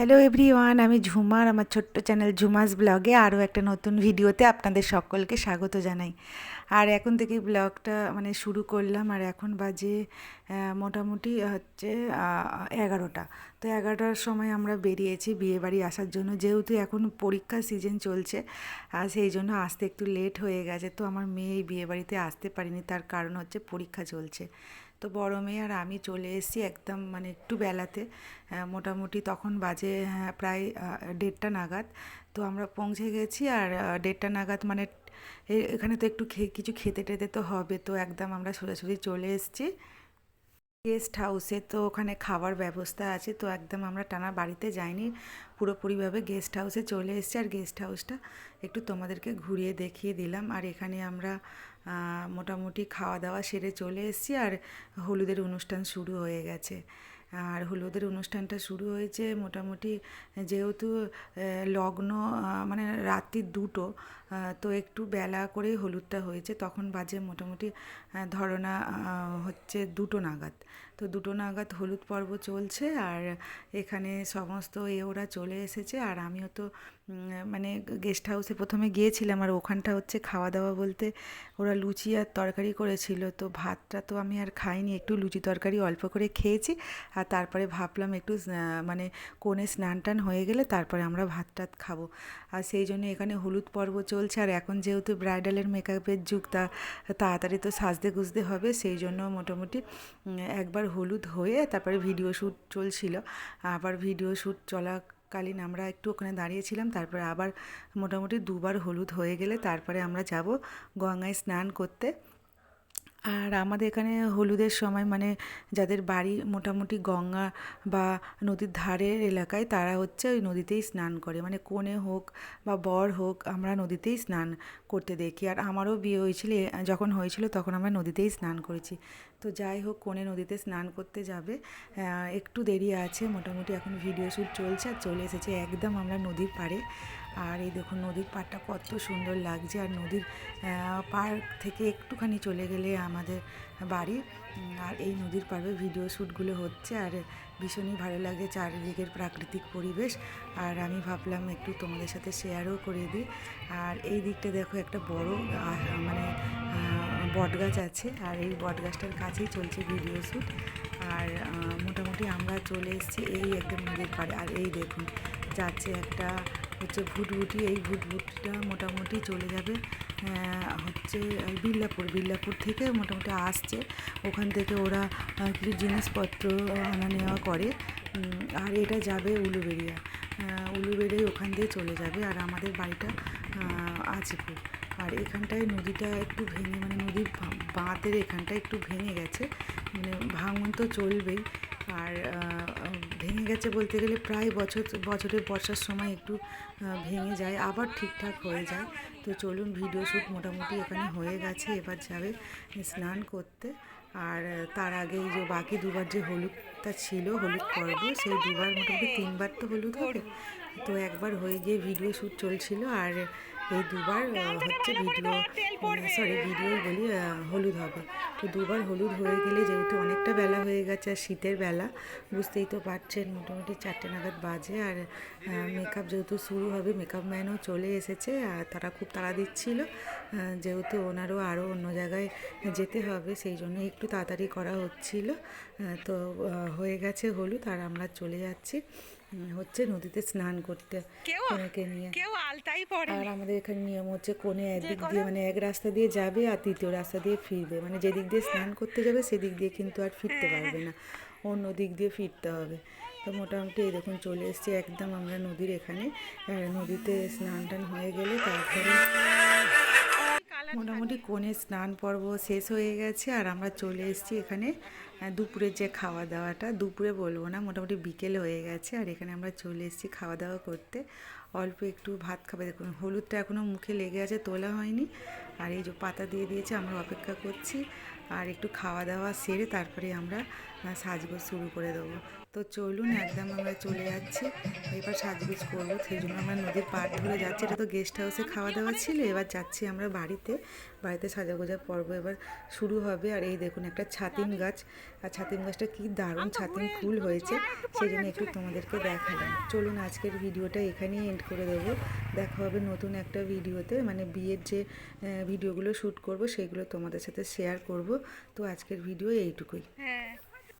Hello everyone, আমি ঝুমার আমার ছোট্ট চ্যানেল ঝুমাস ব্লগে আরও একটা নতুন ভিডিওতে আপনাদের সকলকে স্বাগত জানাই। আর এখন থেকে ব্লগটা মানে শুরু করলাম, আর এখন বাজে মোটামুটি হচ্ছে এগারোটা। তো এগারোটার সময় আমরা বেরিয়েছি বিয়েবাড়ি আসার জন্য। যেহেতু এখন পরীক্ষা সিজন চলছে, আর সেই জন্য আসতে একটু লেট হয়ে গেছে, তো আমার মেয়ে এই বিয়েবাড়িতে আসতে পারিনি, তার কারণ হচ্ছে পরীক্ষা চলছে। তো বড় মেয়ে আর আমি চলে এসেছি একদম মানে একটু বেলাতে। মোটামুটি তখন বাজে হ্যাঁ, প্রায় দেড়টা নাগাদ। তো আমরা পৌঁছে গেছি আর দেড়টা নাগাদ মানে এখানে তো একটু কিছু খেতে টেতে তো হবে। তো একদম আমরা সোজাসুজি চলে এসেছি। গেস্ট হাউসে, তো ওখানে খাওয়ার ব্যবস্থা আছে। তো একদম আমরা টানা বাড়িতে যাইনি, পুরোপুরিভাবে গেস্ট হাউসে চলে এসেছি। আর গেস্ট হাউসটা একটু তোমাদেরকে ঘুরিয়ে দেখিয়ে দিলাম। আর এখানে আমরা মোটামুটি খাওয়া দাওয়া সেরে চলে এসেছি। আর হলুদের অনুষ্ঠান শুরু হয়ে গেছে। আর হলুদের অনুষ্ঠানটা শুরু হয়েছে মোটামুটি যেহেতু লগ্ন মানে রাত্রি দুটো তো একটু বেলা করেই হলুদটা হয়েছে। তখন বাজে মোটামুটি আহ, ধরো না আহ, হচ্ছে দুটো নাগাদ। তো দুটো নাগাদ হলুদ পর্ব চলছে আর এখানে সমস্ত এ ওরা চলে এসেছে। আর আমিও তো মানে গেস্ট হাউসে প্রথমে গিয়েছিলাম আর ওখানটা হচ্ছে খাওয়া দাওয়া বলতে ওরা লুচি আর তরকারি করেছিল। তো ভাতটা তো আমি আর খাইনি, একটু লুচি তরকারি অল্প করে খেয়েছি আর তারপরে ভাবলাম একটু মানে কোণে স্নান টান হয়ে গেলে তারপরে আমরা ভাত টাত খাব। আর সেই জন্য এখানে হলুদ পর্ব চলছে আর এখন যেহেতু ব্রাইডালের মেকআপের যুগ তা, তাড়াতাড়ি তো সাজতে গুজতে হবে, সেই জন্য মোটামুটি একবার হলুদ হয়ে তারপরে ভিডিও শ্যুট চলছিল। আবার ভিডিও শ্যুট চলাকালীন আমরা একটু ওখানে দাঁড়িয়েছিলাম, তারপরে আবার মোটামুটি দুবার হলুদ হয়ে গেলে তারপরে আমরা যাব গঙ্গায় স্নান করতে। আর আমাদের এখানে হলুদের সময় মানে যাদের বাড়ি মোটামুটি গঙ্গা বা নদীর ধারের এলাকায় তারা হচ্ছে ওই নদীতেই স্নান করে। মানে কনে হোক বা বর হোক আমরা নদীতেই স্নান করতে দেখি। আর আমারও বিয়ে হয়েছিল যখন হয়েছিল তখন আমরা নদীতেই স্নান করেছি। তো যাই হোক কোনে নদীতে স্নান করতে যাবে। একটু দেরি আছে, মোটামুটি এখন ভিডিও শ্যুট চলছে আর চলে এসেছে একদম আমরা নদীর পাড়ে। আর এই দেখুন নদীর পাড়টা কত সুন্দর লাগছে। আর নদীর পাড় থেকে একটুখানি চলে গেলে আমাদের বাড়ি। আর এই নদীর পাড়ে ভিডিও শ্যুটগুলো হচ্ছে আর ভীষণই ভালো লাগে চারিদিকের প্রাকৃতিক পরিবেশ। আর আমি ভাবলাম একটু তোমাদের সাথে শেয়ারও করে দিই। আর এই দিকটা দেখো একটা বড় মানে বট গাছ আছে। আর এই বট গাছটার কাছেই চলছে ভিডিও শ্যুট আর মোটামুটি আমরা চলে এসেছি এই একদম নদীর পাড়ে। আর এই দেখুন, যাচ্ছে একটা হচ্ছে ভুটভুটি এই ভুটভুটিটা মোটামুটি চলে যাবে হচ্ছে বিল্লাপুর। বিল্লাপুর থেকে মোটামুটি আসছে। ওখান থেকে ওরা কিছু জিনিসপত্র আনা নেওয়া করে। আর এটা যাবে উলুবেড়িয়া। আহ, উলুবেড়িয়া ওখান দিয়ে চলে যাবে। আর আমাদের বাড়িটা আজিপুর। আর এখানটায় নদীটা একটু ভেঙে মানে নদীর বাঁধের এখানটা একটু ভেঙে গেছে। মানে ভাঙন তো চলবেই। আর ভেঙে গেছে বলতে গেলে প্রায় বছর বছরের বর্ষার সময় একটু ভেঙে যায়, আবার ঠিকঠাক হয়ে যায়। তো চলুন ভিডিও শ্যুট মোটামুটি এখানে হয়ে গেছে, এবার যাবে স্নান করতে। আর তার আগে এই যে বাকি দুবার যে হলুদটা ছিল, হলুদ পর্ব, সেই দুবার মোটামুটি তিনবার তো হলুদ হবে। তো একবার হয়ে গিয়ে ভিডিও শ্যুট চলছিল, আর এই দুবার হচ্ছে ভিডিও সরি ভিডিও বলি হলুদ হবে। তো দুবার হলুদ হয়ে গেলে যেহেতু অনেকটা বেলা হয়ে গেছে আর শীতের বেলা বুঝতেই তো পারছেন মোটামুটি চারটে নাগাদ বাজে আর মেকআপ যেহেতু শুরু হবে মেকআপ ম্যানও চলে এসেছে আর তারা খুব তাড়া দিচ্ছিল যেহেতু ওনারও আরও অন্য জায়গায় যেতে হবে সেই জন্য একটু তাড়াতাড়ি করা হচ্ছিল তো হয়ে গেছে হলুদ আর আমরা চলে যাচ্ছি। হচ্ছে নদীতে স্নান করতে কনেকে নিয়ে। কেউ আলতাই পরে আর আমাদের এখানে নিয়ম হচ্ছে কোনে একদিক দিয়ে মানে এক রাস্তা দিয়ে যাবে আর তৃতীয় রাস্তা দিয়ে ফিরবে। মানে যেদিক দিয়ে স্নান করতে যাবে সেদিক দিয়ে কিন্তু আর ফিরতে পারবে না। অন্য দিক দিয়ে ফিরতে হবে। তো মোটামুটি দেখুন চলে এসেছি একদম আমরা নদীর এখানে। নদীতে স্নান টান হয়ে গেলে তারপরে মোটামুটি কোণে স্নান পর্ব শেষ হয়ে গেছে আর আমরা চলে এসেছি এখানে দুপুরের যে খাওয়া দাওয়াটা দুপুরে বলব না, মোটামুটি বিকেল হয়ে গেছে আর এখানে আমরা চলে এসেছি খাওয়া দাওয়া করতে। অল্প একটু ভাত খাবে, দেখুন, হলুদটা এখনও মুখে লেগে আছে, তোলা হয়নি। আর এই যে পাতা দিয়ে দিয়েছে আমরা অপেক্ষা করছি। আর একটু খাওয়া দাওয়া সেরে তারপরে আমরা সাজগোজ শুরু করে দেবো। তো চলুন একদম আমরা চলে যাচ্ছি। এবার সাজগুজ করব সেই জন্য আমরা নদীর পাড় ধরে যাচ্ছি। এটা তো গেস্ট হাউসে খাওয়া দাওয়া ছিল। এবার যাচ্ছি আমরা বাড়িতে। বাড়িতে সাজাগোজা পর্ব এবার শুরু হবে। আর এই দেখুন একটা ছাতিম গাছ। আর ছাতিম গাছটা কি দারুণ ছাতিম ফুল হয়েছে। সেই জন্য একটু তোমাদেরকে দেখালাম। চলুন আজকের ভিডিওটা এখানেই এন্ড করে দেবো। দেখা হবে নতুন একটা ভিডিওতে মানে বিয়ের যে ভিডিওগুলো শ্যুট করব সেইগুলো তোমাদের সাথে শেয়ার করব। তো আজকের ভিডিও এইটুকুই। হ্যাঁ।